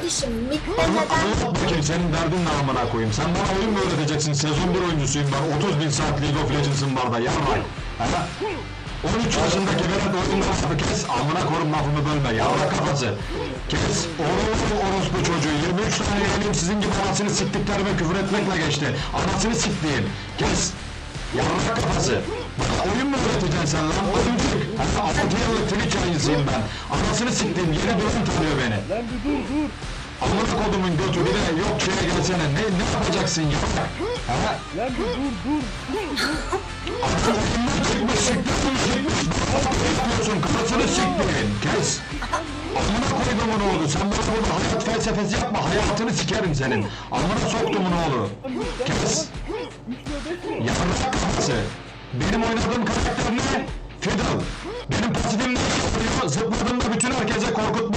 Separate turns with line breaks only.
kardeşim neden
bakayım senin derdin ne amına koyayım. Sen bana oyun mu öğreteceksin? Sezon 1 oyuncusuyum ben. 30 bin saat League of Legends'ın var da yarray. Ha? 13 yaşındaki velet oyunda vardı kes. Amına korum lafımı bölme. Yavra kafası. Kes. Orospu orospu çocuğu. 23 tane yeğenim sizin gibi anasını siktiklerime küfür etmekle geçti. Anasını siktiğin. Kes. Yavra kafası. Bana oyun mu öğreteceksin sen lan? Oyuncuk. Hatta 6 yıllık Yayıncısıyım ben. Anasını siktiğim yeni dönem tanıyor beni.
Lan bir dur dur.
Amına kodumun götü bir de yok şeye gelsene ne ne yapacaksın ya? Ha?
Lan bir dur dur.
Artık oyundan çıkmış siktir çıkmış. Yapıyorsun kafasını siktirin kes. Amına koydumun oğlu sen bana burada hayat felsefesi yapma hayatını sikerim senin. Amına soktumun oğlu. Kes. Yarrak kafası. Benim oynadığım karakter ne? Fidan, benim pasitimle zıpladığımda bütün herkese korkutmuş.